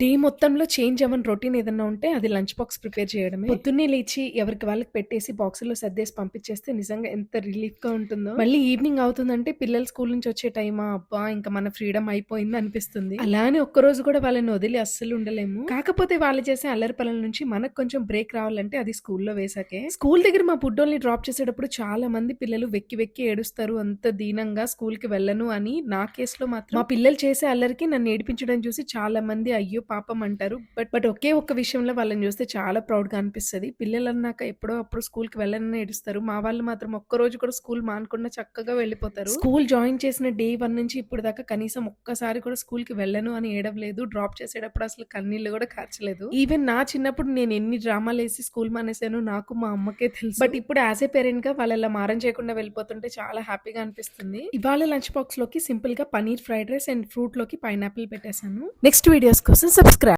Day మొత్తంలో change అవ్వని routine ఏదన్నా ఉంటే అది లంచ్ బాక్స్ ప్రిపేర్ చేయడమే. పొద్దున్నే లేచి ఎవరికి వాళ్ళకి పెట్టేసి బాక్సుల్లో సర్దేసి పంపించేస్తే నిజంగా ఎంత రిలీఫ్గా ఉంటుందో. మళ్ళీ ఈవినింగ్ అవుతుందంటే పిల్లలు స్కూల్ నుంచి వచ్చే టైమా? అబ్బా ఇంకా మన ఫ్రీడమ్ అయిపోయింది అనిపిస్తుంది. అలానే ఒక్క రోజు కూడా వాళ్ళని వదిలి అస్సలు ఉండలేము. కాకపోతే వాళ్ళు చేసే అల్లరి పనుల నుంచి మనకు కొంచెం బ్రేక్ రావాలంటే అది స్కూల్లో వేసాకే. స్కూల్ దగ్గర మా బుడ్డోల్ని డ్రాప్ చేసేటప్పుడు చాలా మంది పిల్లలు వెక్కి వెక్కి ఏడుస్తారు అంత దీనంగా స్కూల్కి వెళ్ళను అని. నా కేసులో మాత్రం మా పిల్లలు చేసే అల్లరికి నన్ను ఏడిపించడం చూసి చాలా మంది అయ్యో పాపం అంటారు బట్ బట్ ఒకే ఒక్క విషయంలో వాళ్ళని చూస్తే చాలా ప్రౌడ్గా అనిపిస్తుంది. పిల్లలు అన్నాక ఎప్పుడో అప్పుడు స్కూల్కి వెళ్ళనని ఏడుస్తారు. మా వాళ్ళు మాత్రం ఒక్క రోజు కూడా స్కూల్ మానకుండా చక్కగా వెళ్ళిపోతారు. స్కూల్ జాయిన్ చేసిన డే వన్ నుంచి ఇప్పుడు దాకా కనీసం ఒక్కసారి కూడా స్కూల్కి వెళ్ళను అని ఏడవలేదు డ్రాప్ చేసేటప్పుడు అసలు కన్నీళ్ళు కూడా కార్చలేదు. ఈవెన్ నా చిన్నప్పుడు నేను ఎన్ని డ్రామాలు వేసి స్కూల్ మానేసాను నాకు మా అమ్మకే తెలుసు. బట్ ఇప్పుడు యాజ్ ఏ పేరెంట్గా వాళ్ళ మారం చేయకుండా వెళ్ళిపోతుంటే చాలా హ్యాపీగా అనిపిస్తుంది. ఇవాళ లంచ్ బాక్స్లోకి సింపుల్గా పనీర్ ఫ్రైడ్ రైస్ అండ్ ఫ్రూట్లోకి పైనాపిల్ పెట్టేశాను. నెక్స్ట్ వీడియోస్ కోసం subscribe.